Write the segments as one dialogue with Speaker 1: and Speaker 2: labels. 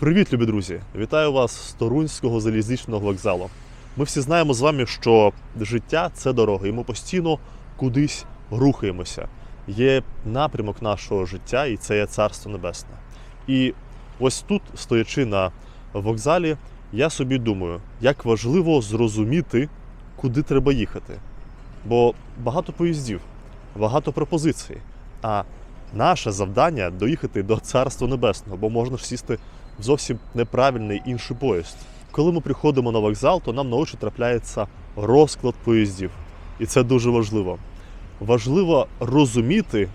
Speaker 1: Привіт, любі друзі! Вітаю вас з Торунського залізничного вокзалу. Ми всі знаємо з вами, що життя це дорога, і ми постійно кудись рухаємося. Є напрямок нашого життя, і це є Царство Небесне. І ось тут, стоячи на вокзалі, я собі думаю, як важливо зрозуміти, куди треба їхати. Бо багато поїздів, багато пропозицій. А наше завдання доїхати до Царства Небесного, бо можна ж сісти в зовсім неправильний інший поїзд. Коли ми приходимо на вокзал, то нам на очі трапляється розклад поїздів. І це дуже важливо. Важливо розуміти,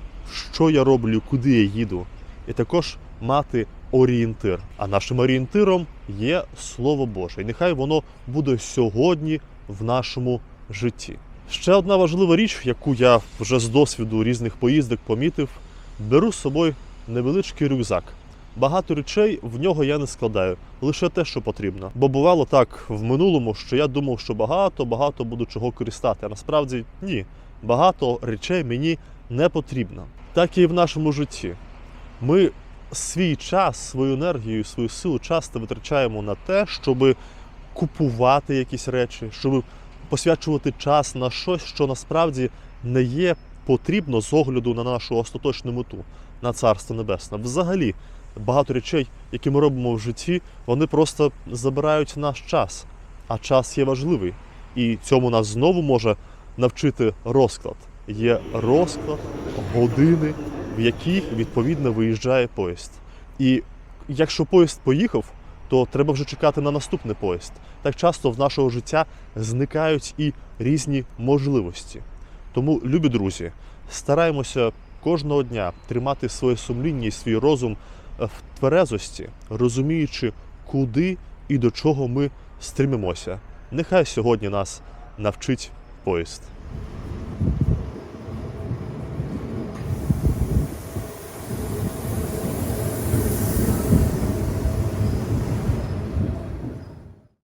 Speaker 1: що я роблю, куди я їду, і також мати орієнтир. А нашим орієнтиром є Слово Боже. І нехай воно буде сьогодні в нашому житті. Ще одна важлива річ, яку я вже з досвіду різних поїздок помітив, беру з собою невеличкий рюкзак. Багато речей в нього я не складаю, лише те, що потрібно. Бо бувало так в минулому, що я думав, що багато-багато буду чого користати. А насправді ні. Багато речей мені не потрібно. Так і в нашому житті. Ми свій час, свою енергію, свою силу часто витрачаємо на те, щоб купувати якісь речі, щоб посвячувати час на щось, що насправді не є потрібно з огляду на нашу остаточну мету, на Царство Небесне. Взагалі, багато речей, які ми робимо в житті, вони просто забирають наш час. А час є важливий. І цьому нас знову може навчити розклад. Є розклад години, в яких відповідно виїжджає поїзд. І якщо поїзд поїхав, то треба вже чекати на наступний поїзд. Так часто в нашого життя зникають і різні можливості. Тому, любі друзі, стараємося кожного дня тримати своє сумління і свій розум е, в тверезості, розуміючи, куди і до чого ми стремимося. Нехай сьогодні нас навчить поїзд.